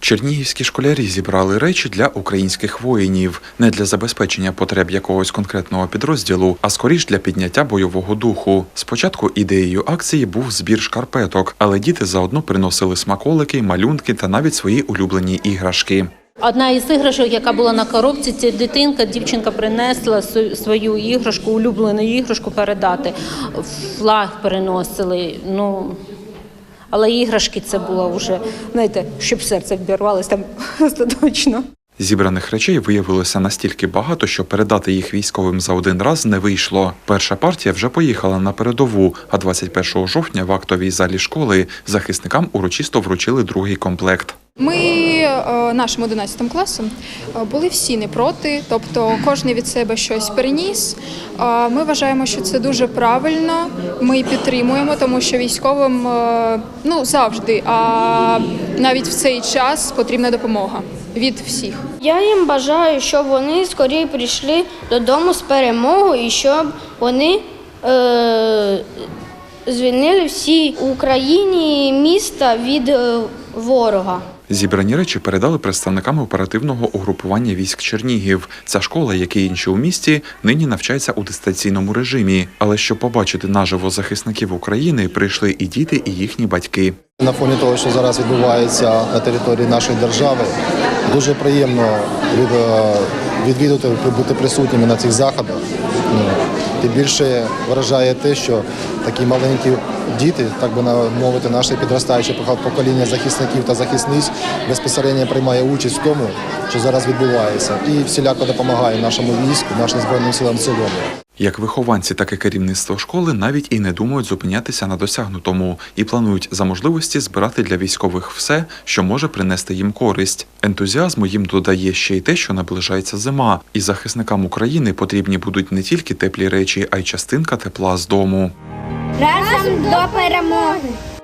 Чернігівські школярі зібрали речі для українських воїнів не для забезпечення потреб якогось конкретного підрозділу, а скоріш для підняття бойового духу. Спочатку ідеєю акції був збір шкарпеток, але діти заодно приносили смаколики, малюнки та навіть свої улюблені іграшки. Одна із іграшок, яка була на коробці, це дитинка, дівчинка принесла свою іграшку, улюблену іграшку передати. Флаг переносили. Ну, але іграшки це було вже, знаєте, щоб серце обірвалося там остаточно. Зібраних речей виявилося настільки багато, що передати їх військовим за один раз не вийшло. Перша партія вже поїхала на передову, а 21 жовтня в актовій залі школи захисникам урочисто вручили другий комплект. Ми е, нашим 11 класом е, були всі не проти, тобто кожен від себе щось переніс. Е, Ми вважаємо, що це дуже правильно. Ми підтримуємо, тому що військовим ну завжди, а навіть в цей час потрібна допомога від всіх. Я їм бажаю, щоб вони скоріше прийшли додому з перемогою і щоб вони звільнили всі Україні міста від е, ворога. Зібрані речі передали представникам оперативного угрупування військ Чернігів. Ця школа, як і інші у місті, нині навчається у дистанційному режимі. Але щоб побачити наживо захисників України, прийшли і діти, і їхні батьки. На фоні того, що зараз відбувається на території нашої держави, дуже приємно від, е, відвідати, бути присутніми на цих заходах. Тим більше вражає те, що такі маленькі діти, так би мовити, наше підростаюче покоління захисників та захисниць безпосередньо приймає участь в тому, що зараз відбувається, і всіляко допомагає нашому війську, нашим збройним силам в цілому. Як вихованці, так і керівництво школи навіть і не думають зупинятися на досягнутому і планують за можливості збирати для військових все, що може принести їм користь. Ентузіазму їм додає ще й те, що наближається зима, і захисникам України потрібні будуть не тільки теплі речі, а й частинка тепла з дому. Разом до перемоги!